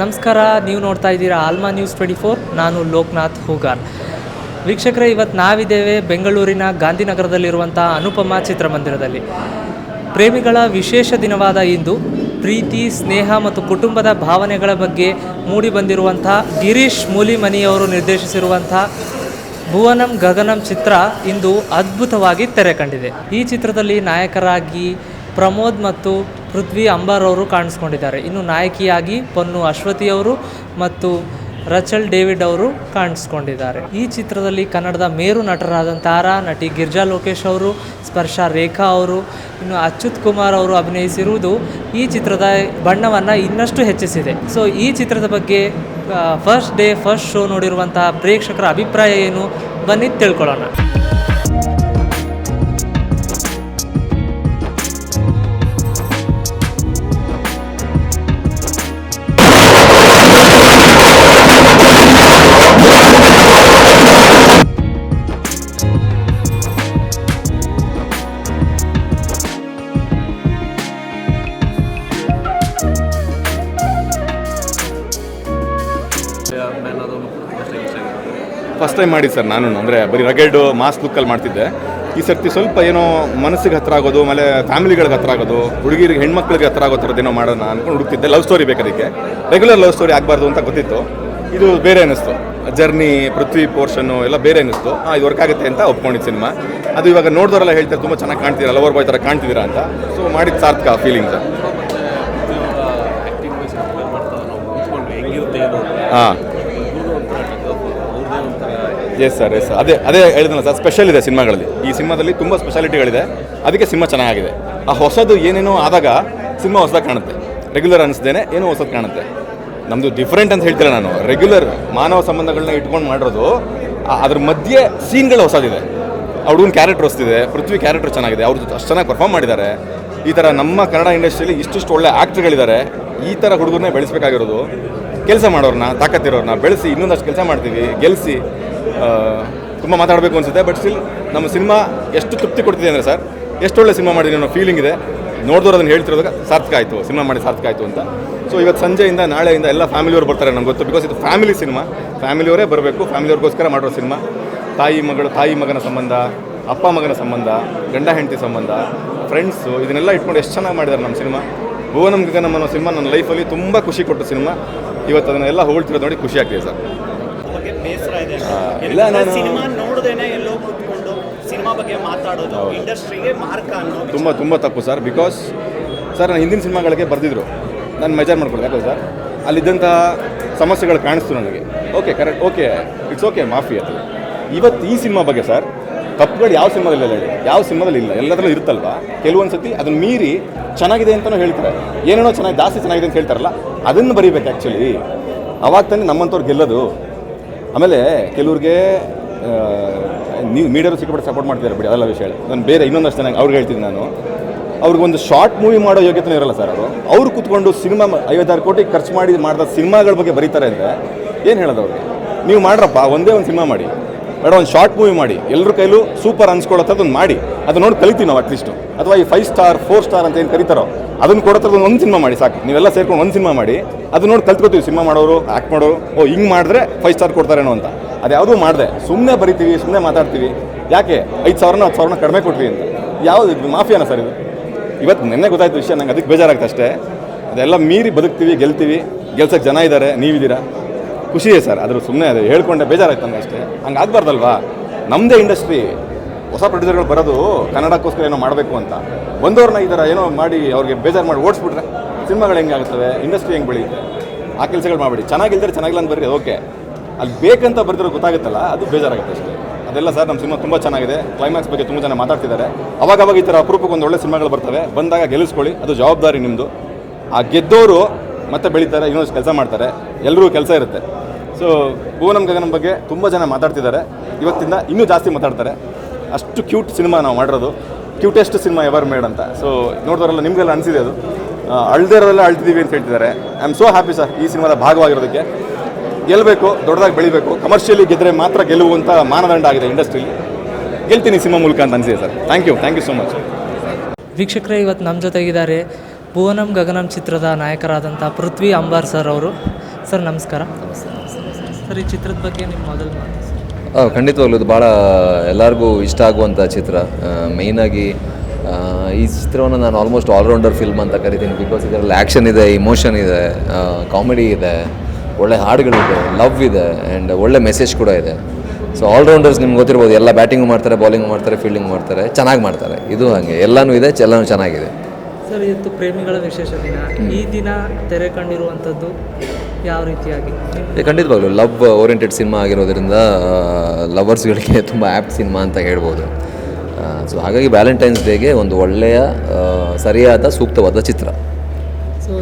ನಮಸ್ಕಾರ, ನೀವು ನೋಡ್ತಾ ಇದ್ದೀರಾ ಆಲ್ಮಾ ನ್ಯೂಸ್ ಟ್ವೆಂಟಿ ಫೋರ್. ನಾನು ಲೋಕನಾಥ್ ಹೂಗಾರ್. ವೀಕ್ಷಕರೇ, ಇವತ್ತು ನಾವಿದ್ದೇವೆ ಬೆಂಗಳೂರಿನ ಗಾಂಧಿನಗರದಲ್ಲಿರುವಂಥ ಅನುಪಮ ಚಿತ್ರಮಂದಿರದಲ್ಲಿ. ಪ್ರೇಮಿಗಳ ವಿಶೇಷ ದಿನವಾದ ಇಂದು ಪ್ರೀತಿ, ಸ್ನೇಹ ಮತ್ತು ಕುಟುಂಬದ ಭಾವನೆಗಳ ಬಗ್ಗೆ ಮೂಡಿ ಬಂದಿರುವಂಥ ಗಿರೀಶ್ ಮೂಲಿಮನಿಯವರು ನಿರ್ದೇಶಿಸಿರುವಂಥ ಭುವನಂ ಗಗನಂ ಚಿತ್ರ ಇಂದು ಅದ್ಭುತವಾಗಿ ತೆರೆ ಕಂಡಿದೆ. ಈ ಚಿತ್ರದಲ್ಲಿ ನಾಯಕರಾಗಿ ಪ್ರಮೋದ್ ಮತ್ತು ಪೃಥ್ವಿ ಅಂಬಾರ್ ಅವರು ಕಾಣಿಸ್ಕೊಂಡಿದ್ದಾರೆ. ಇನ್ನು ನಾಯಕಿಯಾಗಿ ಪೊನ್ನು ಅಶ್ವತಿ ಅವರು ಮತ್ತು ರಚಲ್ ಡೇವಿಡ್ ಅವರು ಕಾಣಿಸ್ಕೊಂಡಿದ್ದಾರೆ. ಈ ಚಿತ್ರದಲ್ಲಿ ಕನ್ನಡದ ಮೇರು ನಟರಾದ ತಾರಾ, ನಟಿ ಗಿರ್ಜಾ ಲೋಕೇಶ್ ಅವರು, ಸ್ಪರ್ಶ ರೇಖಾ ಅವರು, ಇನ್ನು ಅಚ್ಯುತ್ ಕುಮಾರ್ ಅವರು ಅಭಿನಯಿಸಿರುವುದು ಈ ಚಿತ್ರದ ಬಣ್ಣವನ್ನು ಇನ್ನಷ್ಟು ಹೆಚ್ಚಿಸಿದೆ. ಸೊ ಈ ಚಿತ್ರದ ಬಗ್ಗೆ ಫಸ್ಟ್ ಡೇ ಫಸ್ಟ್ ಶೋ ನೋಡಿರುವಂತಹ ಪ್ರೇಕ್ಷಕರ ಅಭಿಪ್ರಾಯ ಏನು? ಬನ್ನಿ ತಿಳ್ಕೊಳ್ಳೋಣ. ಫಸ್ಟ್ ಟೈಮ್ ಮಾಡಿ ಸರ್ ನಾನು ಅಂದರೆ ಬರೀ ರಗೆಡ್ ಮಾಸ್ ಲುಕ್ಕಲ್ಲಿ ಮಾಡ್ತಿದ್ದೆ. ಈ ಸರ್ತಿ ಸ್ವಲ್ಪ ಏನೋ ಮನಸ್ಸಿಗೆ ಹತ್ರ ಆಗೋದು ಆಮೇಲೆ ಫ್ಯಾಮಿಲಿಗಳಿಗೆ ಹತ್ರ ಆಗೋದು ಹುಡುಗಿರಿಗೆ ಹೆಣ್ಮಕ್ಳಿಗೆ ಹತ್ರ ಆಗೋ ಥರದ್ದೇನೋ ಮಾಡೋಣ ಅಂದ್ಕೊಂಡು ಹುಡುಕ್ತಿದ್ದೆ. ಲವ್ ಸ್ಟೋರಿ ಬೇಕಾದಕ್ಕೆ ರೆಗ್ಯುಲರ್ ಲವ್ ಸ್ಟೋರಿ ಆಗಬಾರ್ದು ಅಂತ ಗೊತ್ತಿತ್ತು. ಇದು ಬೇರೆ ಅನ್ನಿಸ್ತು. ಜರ್ನಿ ಪೃಥ್ವಿ ಪೋರ್ಷನ್ನು ಎಲ್ಲ ಬೇರೆ ಅನ್ನಿಸ್ತು. ಹಾಂ ಇದು ವರ್ಕ್ ಆಗುತ್ತೆ ಅಂತ ಒಪ್ಕೊಂಡಿದ್ದು ಸಿನಿಮಾ ಅದು ಇವಾಗ ನೋಡಿದವರೆಲ್ಲ ಹೇಳ್ತಾರೆ ತುಂಬ ಚೆನ್ನಾಗಿ ಕಾಣ್ತೀರಾ ಲವರ್ ಬಾಯ್ ಥರ ಕಾಣ್ತಿದ್ದೀರಾ ಅಂತ. ಸೊ ಮಾಡಿದ ಸಾರ್ಥಕ feeling sir. Acting yes sir, yes ಅದೇ ಅದೇ ಹೇಳಿದ್ನಲ್ಲ ಸರ್ ಸ್ಪೆಷಲ್ ಇದೆ ಸಿನಿಮಾಗಳಲ್ಲಿ. ಈ ಸಿನಿಮಾದಲ್ಲಿ ತುಂಬ ಸ್ಪೆಷಾಲಿಟಿಗಳಿದೆ ಅದಕ್ಕೆ ಸಿನಿಮಾ ಚೆನ್ನಾಗಿದೆ. ಆ ಹೊಸದು ಏನೇನೋ ಆದಾಗ ಸಿನಿಮಾ ಹೊಸದಾಗಿ ಕಾಣುತ್ತೆ. ರೆಗ್ಯುಲರ್ ಅನಿಸ್ದೇನೆ ಏನೋ ಹೊಸದು ಕಾಣುತ್ತೆ. ನಮ್ಮದು ಡಿಫ್ರೆಂಟ್ ಅಂತ ಹೇಳ್ತೀರಾ ನಾನು. ರೆಗ್ಯುಲರ್ ಮಾನವ ಸಂಬಂಧಗಳನ್ನ ಇಟ್ಕೊಂಡು ಮಾಡಿರೋದು ಅದ್ರ ಮಧ್ಯೆ ಸೀನ್ಗಳು ಹೊಸದಿದೆ. ಹುಡುಗನ ಕ್ಯಾರೆಕ್ಟರ್ ಹೊಸ್ತಿದೆ, ಪೃಥ್ವಿ ಕ್ಯಾರೆಕ್ಟರ್ ಚೆನ್ನಾಗಿದೆ ಅವ್ರದ್ದು ಅಷ್ಟು ಚೆನ್ನಾಗಿ ಪರ್ಫಾರ್ಮ್ ಮಾಡಿದ್ದಾರೆ. ಈ ಥರ ನಮ್ಮ ಕನ್ನಡ ಇಂಡಸ್ಟ್ರಿಯಲ್ಲಿ ಇಷ್ಟಿಷ್ಟು ಒಳ್ಳೆ ಆ್ಯಕ್ಟ್ರ್ಗಳಿದ್ದಾರೆ ಈ ಥರ ಹುಡುಗರನ್ನೇ ಬೆಳೆಸಬೇಕಾಗಿರೋದು. ಕೆಲಸ ಮಾಡೋರನ್ನ ತಾಕತ್ತಿರೋರನ್ನ ಬೆಳೆಸಿ, ಇನ್ನೊಂದಷ್ಟು ಕೆಲಸ ಮಾಡ್ತೀವಿ ಗೆಲ್ಲಿಸಿ ತುಂಬ ಮಾತಾಡಬೇಕು ಅನಿಸುತ್ತೆ ಬಟ್ ಸ್ಟಿಲ್ ನಮ್ಮ ಸಿನಿಮಾ ಎಷ್ಟು ತೃಪ್ತಿ ಕೊಡ್ತಿದೆ ಅಂದರೆ ಸರ್ ಎಷ್ಟು ಒಳ್ಳೆ ಸಿನಿಮಾ ಮಾಡಿದ್ದೀನಿ ಅನ್ನೋ ಫೀಲಿಂಗ್ ಇದೆ. ನೋಡಿದವ್ರು ಅದನ್ನು ಹೇಳ್ತಿರೋದಾಗ ಸಾರ್ಥಕ ಆಯಿತು, ಸಿನಿಮಾ ಮಾಡಿ ಸಾರ್ಥಕ ಆಯಿತು ಅಂತ. ಸೊ ಇವತ್ತು ಸಂಜೆಯಿಂದ, ನಾಳೆಯಿಂದ ಎಲ್ಲ ಫ್ಯಾಮಿಲಿಯವರು ಬರ್ತಾರೆ ನಮ್ಗೆ ಗೊತ್ತು ಬಿಕಾಸ್ ಇದು ಫ್ಯಾಮಿಲಿ ಸಿನಿಮಾ. ಫ್ಯಾಮಿಲಿಯವರೇ ಬರಬೇಕು, ಫ್ಯಾಮಿಲಿಯವ್ರಿಗೋಸ್ಕರ ಮಾಡೋ ಸಿನಿಮಾ. ತಾಯಿ ಮಗಳು, ತಾಯಿ ಮಗನ ಸಂಬಂಧ, ಅಪ್ಪ ಮಗನ ಸಂಬಂಧ, ಗಂಡ ಹೆಂಡತಿ ಸಂಬಂಧ ಫ್ರೆಂಡ್ಸು ಇದನ್ನೆಲ್ಲ ಇಟ್ಕೊಂಡು ಎಷ್ಟು ಚೆನ್ನಾಗಿ ಮಾಡಿದ್ದಾರೆ ನಮ್ಮ ಸಿನಿಮಾ. ಭುವನಂ ಗಗನ ಅನ್ನೋ ಸಿನಿಮಾ ನನ್ನ ಲೈಫಲ್ಲಿ ತುಂಬ ಖುಷಿ ಕೊಟ್ಟ ಸಿನಿಮಾ. ಇವತ್ತು ಅದನ್ನೆಲ್ಲ ಹೋಳ್ತಿರೋದು ನೋಡಿ ಖುಷಿ ಆಗ್ತಿದೆ ಸರ್. ಇಲ್ಲ, ನಾನು- ತುಂಬ ತುಂಬ ತಪ್ಪು ಸರ್. ಬಿಕಾಸ್ ಸರ್ ನಾನು ಹಿಂದಿನ ಸಿನಿಮಾಗಳಿಗೆ ಬರೆದಿದ್ರು. ನಾನು ಮೆಜರ್ ಮಾಡ್ಕೊಳ್ಳಿ ಯಾಕೋ ಸರ್ ಅಲ್ಲಿದ್ದಂಥ ಸಮಸ್ಯೆಗಳು ಕಾಣಿಸ್ತು ನನಗೆ. Okay correct okay it's okay ಮಾಫಿ ಅದು ಇವತ್ತು ಈ ಸಿನಿಮಾ ಬಗ್ಗೆ ಸರ್ ತಪ್ಪುಗಳು ಯಾವ ಸಿನಿಮಾದಲ್ಲಿ ಹೇಳಿ. ಯಾವ ಸಿನಿಮಾದಲ್ಲಿ ಇಲ್ಲ. ಎಲ್ಲದರಲ್ಲೂ ಇರುತ್ತಲ್ವಾ? ಕೆಲವೊಂದು ಸತಿ ಅದನ್ನು ಮೀರಿ ಚೆನ್ನಾಗಿದೆ ಅಂತಲೂ ಹೇಳ್ತಾರೆ. ಏನೇನೋ ಚೆನ್ನಾಗಿ, ಜಾಸ್ತಿ ಚೆನ್ನಾಗಿದೆ ಅಂತ ಹೇಳ್ತಾರಲ್ಲ, ಅದನ್ನು ಬರೀಬೇಕು ಆ್ಯಕ್ಚುಲಿ ಅವಾಗ ತಾನೇ ನಮ್ಮಂಥವ್ರು ಗೆಲ್ಲೋದು. ಆಮೇಲೆ ಕೆಲವ್ರಿಗೆ ನೀವು ಮೀಡಿಯಾರು ಸಿಕ್ಕಾಪಟ್ಟೆ ಸಪೋರ್ಟ್ ಮಾಡ್ತಿದ್ದಾರೆ ಬಿಡಿ, ಅದೆಲ್ಲ ವಿಷಯ ನಾನು ಬೇರೆ ಇನ್ನೊಂದಷ್ಟು ಚೆನ್ನಾಗಿ ಅವ್ರಿಗೆ ಹೇಳ್ತೀನಿ ನಾನು. ಅವ್ರಿಗೊಂದು ಶಾರ್ಟ್ ಮೂವಿ ಮಾಡೋ ಯೋಗ್ಯತೆ ಇರಲ್ಲ ಸರ್ ಅವರು ಅವ್ರು ಕೂತ್ಕೊಂಡು ಸಿನಿಮಾ ಐವತ್ತಾರು ಕೋಟಿ ಖರ್ಚು ಮಾಡಿ ಮಾಡಿದ ಸಿನಿಮಾಗಳ ಬಗ್ಗೆ ಬರೀತಾರೆ ಅಂದರೆ ಏನು ಹೇಳೋದು ಅವ್ರಿಗೆ ನೀವು ಮಾಡ್ರಪ್ಪ, ಒಂದೇ ಒಂದು ಸಿನಿಮಾ ಮಾಡಿ. ಬೇಡ ಒಂದು ಶಾರ್ಟ್ ಮೂವಿ ಮಾಡಿ. ಎಲ್ಲರ ಕೈಲೂ ಸೂಪರ್ ಅನ್ಸ್ಕೊಳ್ಳೋದು ಒಂದು ಮಾಡಿ. ಅದು ನೋಡಿ ಕಲಿತೀವಿ ನಾವು ಅಟ್ಲೀಸ್ಟ್ ಅಥವಾ ಈ ಫೈವ್ ಸ್ಟಾರ್ ಫೋರ್ ಸ್ಟಾರ್ ಅಂತ ಏನು ಕರೀತಾರೋ, ಅದನ್ನು ಕೊಡೋದ್ರದ್ದು ಒಂದು ಸಿನಿಮಾ ಮಾಡಿ ಸಾಕು. ನೀವೆಲ್ಲ ಸೇರ್ಕೊಂಡು ಒಂದು ಸಿನಿಮಾ ಮಾಡಿ. ಅದು ನೋಡಿ ಕಲ್ತ್ಕೋತೀವಿ ಸಿನಿಮಾ ಮಾಡೋರು ಆ್ಯಕ್ಟ್ ಮಾಡೋರು, ಓ, ಹಿಂಗೆ ಮಾಡಿದ್ರೆ ಫೈವ್ ಸ್ಟಾರ್ ಕೊಡ್ತಾರೇನೋ ಅಂತ. ಅದು ಯಾವುದೂ ಮಾಡಿದೆ. ಸುಮ್ಮನೆ ಬರಿತೀವಿ ಸುಮ್ಮನೆ ಮಾತಾಡ್ತೀವಿ. ಯಾಕೆ? ಐದು ಸಾವಿರನ, ಹತ್ತು ಸಾವಿರನ ಕಡಿಮೆ ಕೊಟ್ವಿ ಅಂತ. ಯಾವುದು ಇದು ಮಾಫಿಯಾನ ಸರ್ ಇದು? ಇವತ್ತು ನಿನ್ನೆ ಗೊತ್ತಾಯ್ತು ವಿಷಯ, ನಂಗೆ ಅದಕ್ಕೆ ಬೇಜಾರಾಗುತ್ತೆ ಅಷ್ಟೇ. ಅದೆಲ್ಲ ಮೀರಿ ಬದುಕ್ತೀವಿ, ಗೆಲ್ತೀವಿ. ಗೆಲ್ಸಕ್ಕೆ ಜನ ಇದ್ದಾರೆ ನೀವಿದ್ದೀರಾ? ಖುಷಿಯೇ ಸರ್. ಅದ್ರ ಸುಮ್ಮನೆ ಅದು ಹೇಳ್ಕೊಂಡೆ ಬೇಜಾರಾಯ್ತು ನನಗೆ ಅಷ್ಟೇ. ಹಂಗೆ ಆಗಬಾರ್ದಲ್ವಾ? ನಮ್ಮದೇ ಇಂಡಸ್ಟ್ರಿ ಹೊಸ ಪ್ರೊಡ್ಯೂಸರ್ಗಳು ಬರೋದು ಕನ್ನಡಕ್ಕೋಸ್ಕರ ಏನೋ ಮಾಡಬೇಕು ಅಂತ. ಬಂದವ್ರನ್ನ ಈ ಥರ ಏನೋ ಮಾಡಿ ಅವ್ರಿಗೆ ಬೇಜಾರು ಮಾಡಿ ಓಡಿಸ್ಬಿಟ್ರೆ ಸಿನಿಮಾಗಳು ಹೆಂಗೆ ಆಗುತ್ತವೆ? ಇಂಡಸ್ಟ್ರಿ ಹೆಂಗೆ ಬೆಳೆಯುತ್ತೆ? ಆ ಕೆಲಸಗಳು ಮಾಡಬೇಡಿ. ಚೆನ್ನಾಗಿಲ್ದರೆ ಚೆನ್ನಾಗಿಲ್ಲ ಅಂತ ಬರ್ರಿ ಓಕೆ. ಅಲ್ಲಿ ಬೇಕಂತ ಬರ್ದಿರೋ ಗೊತ್ತಾಗುತ್ತಲ್ಲ, ಅದು ಬೇಜಾರಾಗುತ್ತೆ ಅಷ್ಟೇ. ಅದೆಲ್ಲ ಸರ್ ನಮ್ಮ ಸಿನಿಮಾ ತುಂಬ ಚೆನ್ನಾಗಿದೆ. ಕ್ಲೈಮ್ಯಾಕ್ಸ್ ಬಗ್ಗೆ ತುಂಬ ಜನ ಮಾತಾಡ್ತಿದ್ದಾರೆ. ಅವಾಗವಾಗ ಅವಾಗ ಈ ಥರ ಅಪರೂಪಕ್ಕೆ ಒಂದು ಒಳ್ಳೆ ಸಿನಿಮಾಗಳು ಬರ್ತವೆ. ಬಂದಾಗ ಗೆಲ್ಲಿಸ್ಕೊಳ್ಳಿ. ಅದು ಜವಾಬ್ದಾರಿ ನಿಮ್ಮದು ಆ ಗೆದ್ದವರು ಮತ್ತೆ ಬೆಳೀತಾರೆ, ಇನ್ನೊಂದು ಕೆಲಸ ಮಾಡ್ತಾರೆ. ಎಲ್ಲರಿಗೂ ಕೆಲಸ ಇರುತ್ತೆ. ಸೊ ಭುವನಂ ಗಗನಂ ಬಗ್ಗೆ ತುಂಬ ಜನ ಮಾತಾಡ್ತಿದ್ದಾರೆ. ಇವತ್ತಿಂದ ಇನ್ನೂ ಜಾಸ್ತಿ ಮಾತಾಡ್ತಾರೆ. ಅಷ್ಟು ಕ್ಯೂಟ್ ಸಿನಿಮಾ ನಾವು ಮಾಡಿರೋದು. ಕ್ಯೂಟೆಸ್ಟ್ ಸಿನಿಮಾ ಎವರ್ ಮೇಡ್ ಅಂತ. ಸೊ ನೋಡಿದವರೆಲ್ಲ ನಿಮಗೆಲ್ಲ ಅನಿಸಿದೆ ಅದು. ಅಳ್ದಿರೋದೆಲ್ಲ ಅಳ್ದೇ ಅಳ್ತಿದ್ದೀವಿ ಅಂತ ಹೇಳ್ತಿದ್ದಾರೆ. I am so happy sir ಈ ಸಿನಿಮಾದ ಭಾಗವಾಗಿರೋದಕ್ಕೆ. ಗೆಲ್ಲಬೇಕು ದೊಡ್ಡದಾಗಿ ಬೆಳಿಬೇಕು. ಕಮರ್ಷಿಯಲಿ ಗೆದ್ದರೆ ಮಾತ್ರ ಗೆಲ್ಲುವಂಥ ಮಾನದಂಡ ಆಗಿದೆ ಇಂಡಸ್ಟ್ರಿಲಿ ಗೆಲ್ತೀನಿ ಸಿನಿಮಾ ಮೂಲಕ ಅಂತ ಅನಿಸಿದೆ sir thank you thank you so much ವೀಕ್ಷಕರೇ, ಇವತ್ತು ನಮ್ಮ ಜೊತೆಗಿದ್ದಾರೆ ಭುವನಂ ಗಗನಂ ಚಿತ್ರದ ನಾಯಕರಾದಂಥ ಪೃಥ್ವಿ ಅಂಬಾರ್ ಸರ್ ಅವರು. ಸರ್, ನಮಸ್ಕಾರ. ಸರ್, ಈ ಚಿತ್ರದ ಬಗ್ಗೆ ನಿಮ್ಮ ಮೊದಲು ಮಾತು. ಖಂಡಿತವಾಗ್ಲೂ ಇದು ಭಾಳ ಎಲ್ಲರಿಗೂ ಇಷ್ಟ ಆಗುವಂಥ ಚಿತ್ರ. ಮೇಯ್ನಾಗಿ ಈ ಚಿತ್ರವನ್ನು ನಾನು ಆಲ್ಮೋಸ್ಟ್ ಆಲ್ರೌಂಡರ್ ಫಿಲ್ಮ್ ಅಂತ ಕರಿತೀನಿ ಬಿಕಾಸ್ ಇದರಲ್ಲಿ ಆ್ಯಕ್ಷನ್ ಇದೆ ಇಮೋಷನ್ ಇದೆ ಕಾಮಿಡಿ ಇದೆ, ಒಳ್ಳೆ ಹಾಡುಗಳಿದೆ ಲವ್ ಇದೆ ಆ್ಯಂಡ್ ಒಳ್ಳೆ ಮೆಸೇಜ್ ಕೂಡ ಇದೆ. ಸೊ ಆಲ್ರೌಂಡರ್ಸ್ ನಿಮ್ಗೆ ಗೊತ್ತಿರ್ಬೋದು, ಎಲ್ಲ ಬ್ಯಾಟಿಂಗು ಮಾಡ್ತಾರೆ ಬೌಲಿಂಗ್ ಮಾಡ್ತಾರೆ ಫೀಲ್ಡಿಂಗ್ ಮಾಡ್ತಾರೆ, ಚೆನ್ನಾಗಿ ಮಾಡ್ತಾರೆ. ಇದು ಹಾಗೆ, ಎಲ್ಲನೂ ಇದೆ, ಎಲ್ಲನೂ ಚೆನ್ನಾಗಿದೆ. ಸರ್ ಪ್ರೇಮಿಗಳ ವಿಶೇಷ ದಿನ. ಈ ದಿನ ತೆರೆ ಕಂಡಿರುವಂಥದ್ದು ಯಾವ ರೀತಿಯಾಗಿ? ಖಂಡಿತವಾಗ್ಲೂ. ಲವ್ ಓರಿಯೆಂಟೆಡ್ ಸಿನಿಮಾ ಆಗಿರೋದ್ರಿಂದ ಲವರ್ಸ್ಗಳಿಗೆ ತುಂಬ ಆ್ಯಪ್ ಸಿನಿಮಾ ಅಂತ ಹೇಳ್ಬೋದು. ಸೊ ಹಾಗಾಗಿ ವ್ಯಾಲೆಂಟೈನ್ಸ್ ಡೇಗೆ ಒಂದು ಒಳ್ಳೆಯ ಸರಿಯಾದ ಸೂಕ್ತವಾದ ಚಿತ್ರ. ಸೊ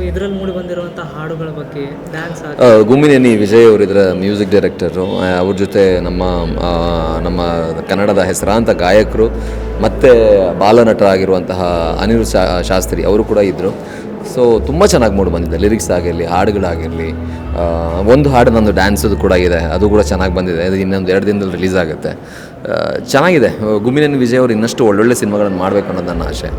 ಮೂಡಿ ವಿಜಯ್ ಅವರು ಇದರ ಮ್ಯೂಸಿಕ್ ಡೈರೆಕ್ಟರು ಅವ್ರ ಜೊತೆ ನಮ್ಮ ನಮ್ಮ ಕನ್ನಡದ ಹೆಸರಾಂತ ಗಾಯಕರು ಮತ್ತು ಬಾಲನಟ ಆಗಿರುವಂತಹ ಅನಿರು ಶಾಸ್ತ್ರಿ ಅವರು ಕೂಡ ಇದ್ದರು ಸೊ ತುಂಬ ಚೆನ್ನಾಗಿ ಮೂಡಿ ಬಂದಿದೆ. ಲಿರಿಕ್ಸ್ ಆಗಿರಲಿ, ಹಾಡುಗಳಾಗಿರಲಿ ಒಂದು ಹಾಡು ನಂದು ಡ್ಯಾನ್ಸದು ಕೂಡ ಇದೆ. ಅದು ಕೂಡ ಚೆನ್ನಾಗಿ ಬಂದಿದೆ. ಅದು ಇನ್ನೊಂದು ಎರಡು ದಿನದಲ್ಲಿ ರಿಲೀಸ್ ಆಗುತ್ತೆ. ಚೆನ್ನಾಗಿದೆ. ಗುಮ್ಮಿನೇನಿ ವಿಜಯ್ ಅವರು ಇನ್ನಷ್ಟು ಒಳ್ಳೊಳ್ಳೆ ಸಿನಿಮಾಗಳನ್ನು ಮಾಡಬೇಕು ಅನ್ನೋದು ನನ್ನ ಆಸೆ.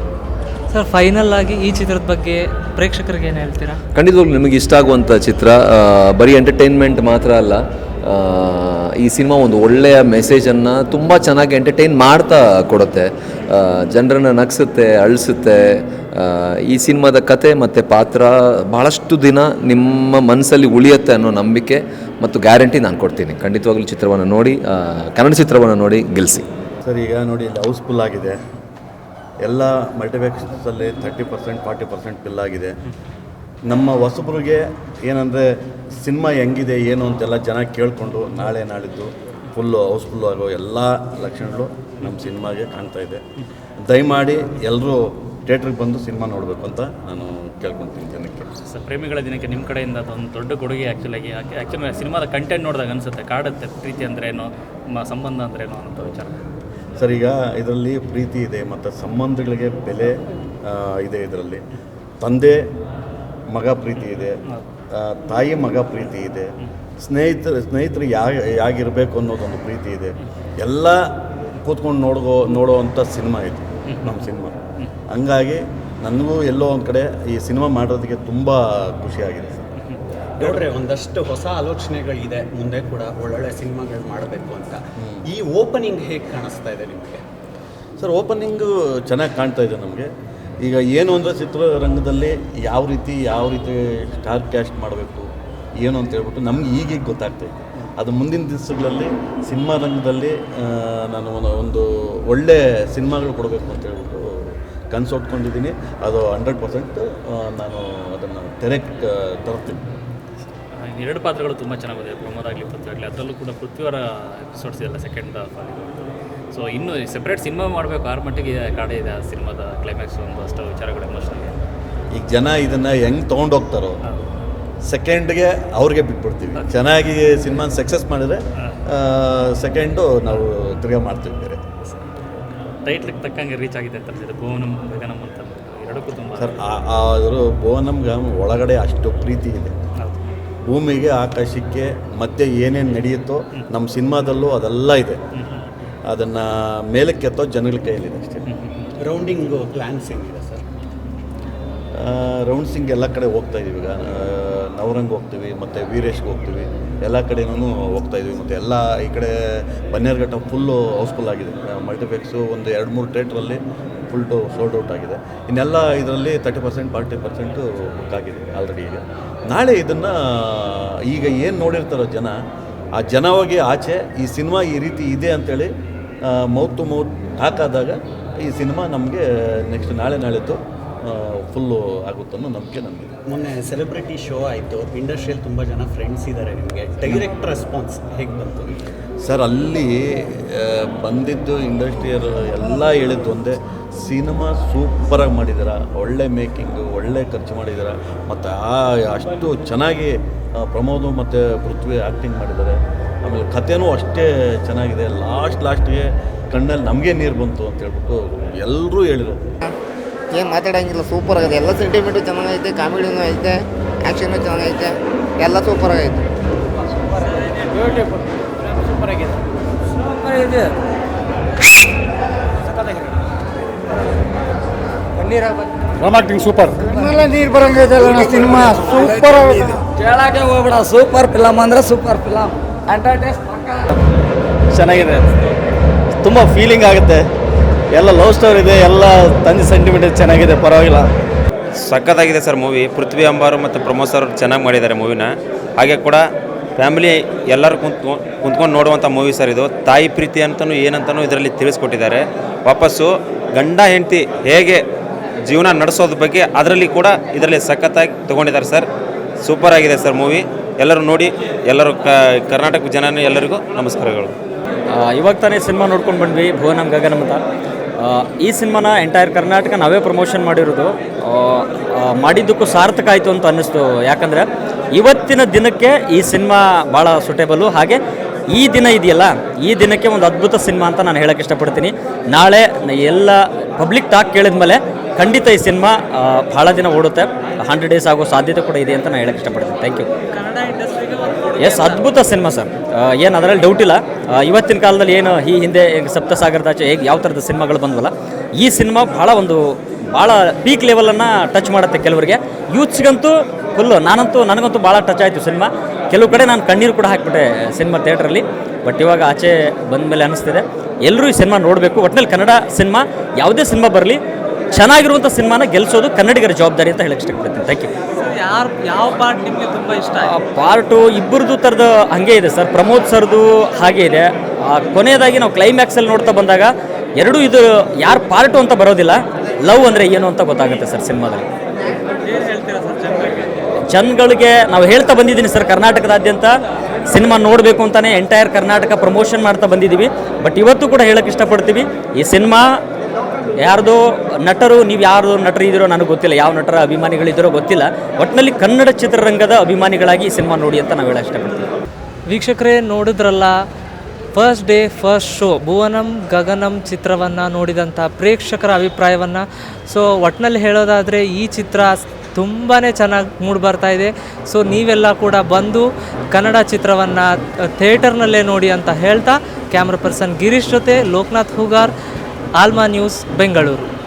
ಸರ್ ಫೈನಲ್ ಆಗಿ ಈ ಚಿತ್ರದ ಬಗ್ಗೆ ಪ್ರೇಕ್ಷಕರಿಗೆ ಏನು ಹೇಳ್ತೀರಾ? ಖಂಡಿತವಾಗ್ಲೂ ನಿಮಗೆ ಇಷ್ಟ ಆಗುವಂಥ ಚಿತ್ರ ಬರೀ ಎಂಟರ್ಟೈನ್ಮೆಂಟ್ ಮಾತ್ರ ಅಲ್ಲ ಈ ಸಿನಿಮಾ ಒಂದು ಒಳ್ಳೆಯ ಮೆಸೇಜನ್ನು ತುಂಬ ಚೆನ್ನಾಗಿ ಎಂಟರ್ಟೈನ್ ಮಾಡ್ತಾ ಕೊಡುತ್ತೆ. ಜನರನ್ನು ನಗಿಸುತ್ತೆ ಅಳಿಸುತ್ತೆ. ಈ ಸಿನಿಮಾದ ಕತೆ ಮತ್ತು ಪಾತ್ರ ಭಾಳಷ್ಟು ದಿನ ನಿಮ್ಮ ಮನಸ್ಸಲ್ಲಿ ಉಳಿಯುತ್ತೆ ಅನ್ನೋ ನಂಬಿಕೆ ಮತ್ತು ಗ್ಯಾರಂಟಿ ನಾನು ಕೊಡ್ತೀನಿ. ಖಂಡಿತವಾಗ್ಲೂ ಚಿತ್ರವನ್ನು ನೋಡಿ ಕನ್ನಡ ಚಿತ್ರವನ್ನು ನೋಡಿ ಗೆಲ್ಲಿಸಿ ಸರ್ ಈಗ ನೋಡಿ ಹೌಸ್ಫುಲ್ ಆಗಿದೆ. ಎಲ್ಲ ಮಲ್ಟಿಪ್ಲೆಕ್ಸಲ್ಲಿ ತರ್ಟಿ ಪರ್ಸೆಂಟ್ ಫಾರ್ಟಿ ಪರ್ಸೆಂಟ್ ಆಗಿದೆ. ನಮ್ಮ ಹೊಸಬ್ರಿಗೆ ಏನಂದರೆ ಸಿನಿಮಾ ಹೆಂಗಿದೆ, ಏನು ಅಂತೆಲ್ಲ ಜನ ಕೇಳಿಕೊಂಡು ನಾಳೆ ನಾಳಿದ್ದು ಫುಲ್ಲು ಹೌಸ್ಫುಲ್ ಆಗೋ ಎಲ್ಲ ಲಕ್ಷಣಗಳು ನಮ್ಮ ಸಿನಿಮಾಗೆ ಕಾಣ್ತಾ ಇದೆ. ದಯಮಾಡಿ ಎಲ್ಲರೂ ಥಿಯೇಟ್ರಿಗೆ ಬಂದು ಸಿನಿಮಾ ನೋಡಬೇಕು ಅಂತ ನಾನು ಕೇಳ್ಕೊತೀನಿ ಜನಕ್ಕೆ. ಸರ್, ಪ್ರೇಮಿಗಳ ದಿನಕ್ಕೆ ನಿಮ್ಮ ಕಡೆಯಿಂದ ಅದೊಂದು ದೊಡ್ಡ ಕೊಡುಗೆ ಆ್ಯಕ್ಚುಲಾಗಿ ಆ್ಯಕ್ಚುಲಿ ಸಿನಿಮಾದ ಕಂಟೆಂಟ್ ನೋಡಿದಾಗ ಅನಿಸುತ್ತೆ, ಕಾಡುತ್ತೆ, ಪ್ರೀತಿ ಅಂದ್ರೇನು ಸಂಬಂಧ ಅಂದ್ರೇನು ಅನ್ನೋ ವಿಚಾರ. ಸರ್, ಈಗ ಇದರಲ್ಲಿ ಪ್ರೀತಿ ಇದೆ, ಮತ್ತು ಸಂಬಂಧಗಳಿಗೆ ಬೆಲೆ ಇದೆ ಇದರಲ್ಲಿ. ತಂದೆ, ಮಗ ಪ್ರೀತಿ ಇದೆ ತಾಯಿ ಮಗ ಪ್ರೀತಿ ಇದೆ ಸ್ನೇಹಿತರು ಸ್ನೇಹಿತರು ಯಾ ಯಾಗಿರಬೇಕು ಅನ್ನೋದೊಂದು ಪ್ರೀತಿ ಇದೆ. ಎಲ್ಲ ಕೂತ್ಕೊಂಡು ನೋಡ್ಕೋ ನೋಡೋವಂಥ ಸಿನಿಮಾ ಇದು, ನಮ್ಮ ಸಿನಿಮಾ. ಹಂಗಾಗಿ ನನಗೂ ಎಲ್ಲೋ ಒಂದು ಕಡೆ ಈ ಸಿನಿಮಾ ಮಾಡೋದಕ್ಕೆ ತುಂಬ ಖುಷಿಯಾಗಿದೆ. ನೋಡ್ರೆ ಒಂದಷ್ಟು ಹೊಸ ಆಲೋಚನೆಗಳಿದೆ, ಮುಂದೆ ಕೂಡ ಒಳ್ಳೊಳ್ಳೆ ಸಿನಿಮಾಗಳು ಮಾಡಬೇಕು ಅಂತ. ಈ ಓಪನಿಂಗ್ ಹೇಗೆ ಕಾಣಿಸ್ತಾ ಇದೆ ನಿಮಗೆ? ಸರ್, ಓಪನಿಂಗು ಚೆನ್ನಾಗಿ ಕಾಣ್ತಾ ಇದೆ ನಮಗೆ. ಈಗ ಏನು ಅಂದರೆ ಚಿತ್ರರಂಗದಲ್ಲಿ ಯಾವ ರೀತಿ ಯಾವ ರೀತಿ ಸ್ಟಾರ್ ಕ್ಯಾಸ್ಟ್ ಮಾಡಬೇಕು, ಏನು ಅಂತ ಹೇಳ್ಬಿಟ್ಟು ನಮ್ಗೆ ಈಗೀಗ ಗೊತ್ತಾಗ್ತಾ ಇದೆ. ಅದು ಮುಂದಿನ ದಿವಸಗಳಲ್ಲಿ ಸಿನಿಮಾ ರಂಗದಲ್ಲಿ ನಾನು ಒಂದು- ಒಳ್ಳೆ ಸಿನಿಮಾಗಳು ಕೊಡಬೇಕು ಅಂತ ಹೇಳ್ಬಿಟ್ಟು ಕನಸು ಹೊಟ್ಕೊಂಡಿದ್ದೀನಿ ಅದು ಹಂಡ್ರೆಡ್ ಪರ್ಸೆಂಟ್ ನಾನು ಅದನ್ನು ತೆರೆ ತರ್ತೀನಿ. ಎರಡು ಪಾತ್ರಗಳು ತುಂಬ ಚೆನ್ನಾಗಿದೆ. ಪ್ರಮೋದ್ ಆಗಲಿ ಪೃಥ್ವಿ ಆಗಲಿ ಅದರಲ್ಲೂ ಕೂಡ ಪೃಥ್ವಿಯವರ ಎಪಿಸೋಡ್ಸ್ ಇದೆಲ್ಲ ಸೆಕೆಂಡ್ ಸೊ ಇನ್ನು ಸೆಪ್ರೇಟ್ ಸಿನಿಮಾ ಮಾಡಬೇಕು ಆರು ಮಟ್ಟಿಗೆ ಕಾಡೆ ಇದೆ ಆ ಸಿನಿಮಾದ ಕ್ಲೈಮ್ಯಾಕ್ಸ್ ಒಂದು ಅಷ್ಟು ವಿಚಾರಗಳು ಎಮೋಷನಲ್ ಈಗ ಜನ ಇದನ್ನು ಹೆಂಗೆ ತೊಗೊಂಡೋಗ್ತಾರೋ ಸೆಕೆಂಡ್ಗೆ ಅವ್ರಿಗೆ ಬಿಟ್ಬಿಡ್ತೀವಿ. ಚೆನ್ನಾಗಿ ಸಿನಿಮಾ ಸಕ್ಸಸ್ ಮಾಡಿದ್ರೆ ಸೆಕೆಂಡು ನಾವು ತಿರ್ಗಾ ಮಾಡ್ತೀವಿ ಬೇರೆ. ಟೈಟ್ಲಿಗೆ ತಕ್ಕಂಗೆ ರೀಚ್ ಆಗಿದೆ ಅಂತ ಅನ್ಸಿದೆ ಭುವನಂ ಗಗನಂ ಅಂತ. ಎರಡಕ್ಕೂ ತುಂಬ ಸರ್ ಆದರೂ ಗಮ್ ಒಳಗಡೆ ಅಷ್ಟು ಪ್ರೀತಿ ಇದೆ. ಭೂಮಿಗೆ ಆಕಾಶಕ್ಕೆ ಮತ್ತೆ ಏನೇನು ನಡೆಯುತ್ತೋ ನಮ್ಮ ಸಿನಿಮಾದಲ್ಲೂ ಅದೆಲ್ಲ ಇದೆ. ಅದನ್ನು ಮೇಲಕ್ಕೆ ಎತ್ತೋ ಜನಗಳ ಕೈಯಲ್ಲಿದೆ ಅಷ್ಟೇ. ರೌಂಡಿಂಗು ಪ್ಲ್ಯಾನ್ಸ್ ಹೆಂಗಿದೆ ಸರ್? ರೌಂಡ್ಸಿಂಗ್ ಎಲ್ಲ ಕಡೆ ಹೋಗ್ತಾ ಇದೀವಿ ಈಗ. ನವರಂಗ್ ಹೋಗ್ತೀವಿ ಮತ್ತು ವೀರೇಶ್ಗೆ ಹೋಗ್ತೀವಿ. ಎಲ್ಲ ಕಡೆನೂ ಹೋಗ್ತಾ ಇದೀವಿ ಮತ್ತು ಎಲ್ಲ ಈ ಕಡೆ ಬನ್ನೇರ್ಘಟ್ಟ ಫುಲ್ಲು ಹೌಸ್ಫುಲ್ ಆಗಿದೆ. ಮಲ್ಟಿಪ್ಲೆಕ್ಸು ಒಂದು ಎರಡು ಮೂರು ಥಿಯೇಟ್ರಲ್ಲಿ ಫುಲ್ ಸೋಲ್ಡ್ ಔಟ್ ಆಗಿದೆ. ಇನ್ನೆಲ್ಲ ಇದರಲ್ಲಿ thirty percent forty percent book ಆಗಿದೆ ಆಲ್ರೆಡಿ ಈಗ. ನಾಳೆ ಇದನ್ನು, ಈಗ ಏನು ನೋಡಿರ್ತಾರೋ ಜನ, ಆ ಜನ ಹೋಗಿ ಆಚೆ, ಈ ಸಿನಿಮಾ ಈ ರೀತಿ ಇದೆ ಅಂತೇಳಿ ಮೌತ್ ಟು ಮೌತ್ ಹಾಕಾದಾಗ ಈ ಸಿನಿಮಾ ನಮಗೆ ನೆಕ್ಸ್ಟ್ ನಾಳೆ ನಾಳೆದ್ದು ಫುಲ್ಲು ಆಗುತ್ತನ್ನೋ ನಂಬಿಕೆ ನಮಗೆ. ಮೊನ್ನೆ ಸೆಲೆಬ್ರಿಟಿ ಶೋ ಆಯಿತು. ಇಂಡಸ್ಟ್ರಿಯಲ್ಲಿ ತುಂಬ ಜನ ಫ್ರೆಂಡ್ಸ್ ಇದ್ದಾರೆ ನಿಮಗೆ. ಡೈರೆಕ್ಟ್ ರೆಸ್ಪಾನ್ಸ್ ಹೇಗೆ ಬಂತು? ಸರ್ ಅಲ್ಲಿ ಬಂದಿದ್ದು ಇಂಡಸ್ಟ್ರಿಯರ್ ಎಲ್ಲ ಹೇಳಿದ್ದು ಒಂದೇ ಸಿನಿಮಾ ಸೂಪರಾಗಿ ಮಾಡಿದ್ದೀರ? ಒಳ್ಳೆ ಮೇಕಿಂಗು ಒಳ್ಳೆ ಖರ್ಚು ಮಾಡಿದ್ದೀರ? ಮತ್ತು ಆ ಅಷ್ಟು ಚೆನ್ನಾಗಿ ಪ್ರಮೋದು ಮತ್ತು ಪೃಥ್ವಿ ಆ್ಯಕ್ಟಿಂಗ್ ಮಾಡಿದ್ದಾರೆ. ಆಮೇಲೆ ಕಥೆನೂ ಅಷ್ಟೇ ಚೆನ್ನಾಗಿದೆ. ಲಾಸ್ಟ್ ಲಾಸ್ಟ್ಗೆ ಕಣ್ಣಲ್ಲಿ ನಮಗೆ ನೀರು ಬಂತು ಅಂತ ಹೇಳ್ಬಿಟ್ಟು ಎಲ್ಲರೂ ಹೇಳಿರೋದು ಏನು ಮಾತಾಡೋಂಗಿಲ್ಲ ಸೂಪರ್ ಆಗಿದೆ ಎಲ್ಲ ಸೆಂಟಿಮೆಂಟು ಚೆನ್ನಾಗೈತೆ ಕಾಮಿಡಿನೂ ಐತೆ ಆ್ಯಕ್ಷನು ಚೆನ್ನಾಗೈತೆ ಎಲ್ಲ ಸೂಪರ್ ಆಗೈತೆ. ಸೂಪರ್ ನೀರು ಬರಂಗೈತೆ ಸಿನಿಮಾ ಸೂಪರ್ ಆಗಿದೆ ಕೇಳಕ್ಕೆ ಹೋಗ್ಬೇಡ ಸೂಪರ್ ಫಿಲಮ್ ಅಂದರೆ ಸೂಪರ್ ಫಿಲಮ್ ಎಂಟರ್ಟೈಸ್ ಚೆನ್ನಾಗಿದೆ. ತುಂಬ ಫೀಲಿಂಗ್ ಆಗುತ್ತೆ. ಎಲ್ಲ ಲವ್ ಸ್ಟೋರಿ ಇದೆ ಎಲ್ಲ ತಂದೆ ಸೆಂಟಿಮೆಂಟ್ ಚೆನ್ನಾಗಿದೆ ಪರವಾಗಿಲ್ಲ. ಸಖತ್ತಾಗಿದೆ ಸರ್ ಮೂವಿ ಪೃಥ್ವಿ ಅಂಬಾರು ಮತ್ತು ಪ್ರಮೋದ್ ಸರ್ ಚೆನ್ನಾಗಿ ಮಾಡಿದ್ದಾರೆ ಮೂವಿನ ಹಾಗೆ ಕೂಡ ಫ್ಯಾಮಿಲಿ ಎಲ್ಲರೂ ಕುಂತ್ಕೊ ಕುಂತ್ಕೊಂಡು ನೋಡುವಂಥ ಮೂವಿ ಸರ್ ಇದು. ತಾಯಿ ಪ್ರೀತಿ ಅಂತಲೂ ಏನಂತನೂ ಇದರಲ್ಲಿ ತಿಳಿಸ್ಕೊಟ್ಟಿದ್ದಾರೆ. ವಾಪಸ್ಸು ಗಂಡ ಹೆಂಡತಿ ಹೇಗೆ ಜೀವನ ನಡೆಸೋದ್ರ ಬಗ್ಗೆ ಅದರಲ್ಲಿ ಕೂಡ ಇದರಲ್ಲಿ ಸಖತ್ತಾಗಿ ತೊಗೊಂಡಿದ್ದಾರೆ ಸರ್. ಸೂಪರ್ ಆಗಿದೆ ಸರ್ ಮೂವಿ ಎಲ್ಲರೂ ನೋಡಿ ಎಲ್ಲರೂ ಕ ಕರ್ನಾಟಕ ಜನನೇ ಎಲ್ಲರಿಗೂ ನಮಸ್ಕಾರಗಳು. ಇವಾಗ ತಾನೇ ಸಿನಿಮಾ ನೋಡ್ಕೊಂಡು ಬಂದ್ವಿ ಭುವನಂ ಗಗನಮತ ಈ ಸಿನಿಮಾನ ಎಂಟೈರ್ ಕರ್ನಾಟಕ ನಾವೇ ಪ್ರಮೋಷನ್ ಮಾಡಿರೋದು. ಮಾಡಿದ್ದಕ್ಕೂ ಸಾರ್ಥಕ ಆಯಿತು ಅಂತ ಅನ್ನಿಸ್ತು. ಯಾಕಂದರೆ ಇವತ್ತಿನ ದಿನಕ್ಕೆ ಈ ಸಿನಿಮಾ ಭಾಳ ಸೂಟೇಬಲು ಹಾಗೆ ಈ ದಿನ ಇದೆಯಲ್ಲ, ಈ ದಿನಕ್ಕೆ ಒಂದು ಅದ್ಭುತ ಸಿನಿಮಾ ಅಂತ ನಾನು ಹೇಳೋಕ್ಕೆ ಇಷ್ಟಪಡ್ತೀನಿ. ನಾಳೆ ಎಲ್ಲ ಪಬ್ಲಿಕ್ ಟಾಕ್ ಕೇಳಿದ ಮೇಲೆ ಖಂಡಿತ ಈ ಸಿನಿಮಾ ಭಾಳ ದಿನ ಓಡುತ್ತೆ. ಹಂಡ್ರೆಡ್ ಡೇಸ್ ಆಗೋ ಸಾಧ್ಯತೆ ಕೂಡ ಇದೆ ಅಂತ ನಾನು ಹೇಳಕ್ಕೆ ಇಷ್ಟಪಡ್ತೀನಿ. ಥ್ಯಾಂಕ್ ಯು ಎಸ್ ಅದ್ಭುತ ಸಿನಿಮಾ ಸರ್ ಏನು ಅದರಲ್ಲಿ ಡೌಟ್ ಇಲ್ಲ. ಇವತ್ತಿನ ಕಾಲದಲ್ಲಿ ಏನು ಈ ಹಿಂದೆ ಸಪ್ತಸಾಗರದ ಆಚೆ ಹೇಗೆ ಯಾವ ಥರದ ಸಿನಿಮಾಗಳು ಬಂದ್ವಲ್ಲ, ಈ ಸಿನಿಮಾ ಭಾಳ ಒಂದು ಭಾಳ ಪೀಕ್ ಲೆವೆಲನ್ನು ಟಚ್ ಮಾಡುತ್ತೆ ಕೆಲವರಿಗೆ. ಯೂತ್ಸ್ಗಂತೂ ಫುಲ್ಲು ನಾನಂತೂ, ನನಗಂತೂ ಭಾಳ ಟಚ್ ಆಯಿತು ಸಿನಿಮಾ ಕೆಲವು ಕಡೆ ನಾನು ಕಣ್ಣೀರು ಕೂಡ ಹಾಕಿಬಿಟ್ಟೆ ಸಿನಿಮಾ ಥಿಯೇಟ್ರಲ್ಲಿ ಬಟ್ ಇವಾಗ ಆಚೆ ಬಂದ ಮೇಲೆ ಅನ್ನಿಸ್ತಿದೆ ಎಲ್ಲರೂ ಈ ಸಿನಿಮಾ ನೋಡಬೇಕು. ಒಟ್ಟಿನಲ್ಲಿ ಕನ್ನಡ ಸಿನಿಮಾ ಯಾವುದೇ ಸಿನಿಮಾ ಬರಲಿ ಚೆನ್ನಾಗಿರುವಂಥ ಸಿನಿಮಾನ ಗೆಲ್ಲಿಸೋದು ಕನ್ನಡಿಗರ ಜವಾಬ್ದಾರಿ ಅಂತ ಹೇಳಕ್ಕೆ ಇಷ್ಟಪಡ್ತೀನಿ. ಥ್ಯಾಂಕ್ ಯು ಯಾರು ಯಾವ ಪಾರ್ಟ್ ನಿಮಗೆ ತುಂಬ ಇಷ್ಟ ಪಾರ್ಟು ಇಬ್ಬರದು ಥರದ ಹಾಗೆ ಇದೆ ಸರ್. ಪ್ರಮೋದ್ ಸರ್ದು ಹಾಗೆ ಇದೆ. ಆ, ಕೊನೆಯದಾಗಿ ನಾವು ಕ್ಲೈಮ್ಯಾಕ್ಸಲ್ಲಿ ನೋಡ್ತಾ ಬಂದಾಗ ಎರಡೂ ಇದು ಯಾರು ಪಾರ್ಟು ಅಂತ ಬರೋದಿಲ್ಲ. ಲವ್ ಅಂದರೆ ಏನು ಅಂತ ಗೊತ್ತಾಗುತ್ತೆ ಸರ್ ಸಿನಿಮಾದಲ್ಲಿ. ಜನಗಳಿಗೆ? ನಾವು ಹೇಳ್ತಾ ಬಂದಿದ್ದೀನಿ ಸರ್ ಕರ್ನಾಟಕದಾದ್ಯಂತ. ಸಿನಿಮಾ ನೋಡಬೇಕು ಅಂತಲೇ ಎಂಟೈರ್ ಕರ್ನಾಟಕ ಪ್ರಮೋಷನ್ ಮಾಡ್ತಾ ಬಂದಿದ್ದೀವಿ. ಬಟ್ ಇವತ್ತು ಕೂಡ ಹೇಳಕ್ಕೆ ಇಷ್ಟಪಡ್ತೀವಿ. ಈ ಸಿನಿಮಾ ಯಾರ್ದೋ ನಟರು, ನೀವು ಯಾರು ನಟರು ಇದ್ದೀರೋ ನನಗೆ ಗೊತ್ತಿಲ್ಲ, ಯಾವ ನಟರ ಅಭಿಮಾನಿಗಳಿದ್ದರೋ ಗೊತ್ತಿಲ್ಲ. ಒಟ್ಟಿನಲ್ಲಿ ಕನ್ನಡ ಚಿತ್ರರಂಗದ ಅಭಿಮಾನಿಗಳಾಗಿ ಈ ಸಿನಿಮಾ ನೋಡಿ ಅಂತ ನಾವು ಹೇಳ ಇಷ್ಟಪಡ್ತೀವಿ. ವೀಕ್ಷಕರೇ, ನೋಡಿದ್ರಲ್ಲ first day first show Bhuvanam Gaganam ಚಿತ್ರವನ್ನು ನೋಡಿದಂಥ ಪ್ರೇಕ್ಷಕರ ಅಭಿಪ್ರಾಯವನ್ನು. ಸೊ ಒಟ್ಟಿನಲ್ಲಿ ಹೇಳೋದಾದರೆ, ಈ ಚಿತ್ರ ತುಂಬಾ ಚೆನ್ನಾಗಿ ಮೂಡಿ ಬರ್ತಾ ಇದೆ. ಸೊ ನೀವೆಲ್ಲ ಕೂಡ ಬಂದು ಕನ್ನಡ ಚಿತ್ರವನ್ನು ಥಿಯೇಟರ್ನಲ್ಲೇ ನೋಡಿ ಅಂತ ಹೇಳ್ತಾ, ಕ್ಯಾಮ್ರಾ ಪರ್ಸನ್ ಗಿರೀಶ್ ಜೊತೆ ಲೋಕನಾಥ್ ಹೂಗಾರ್ ಆಲ್ಮಾ ನ್ಯೂಸ್ ಬೆಂಗಳೂರು.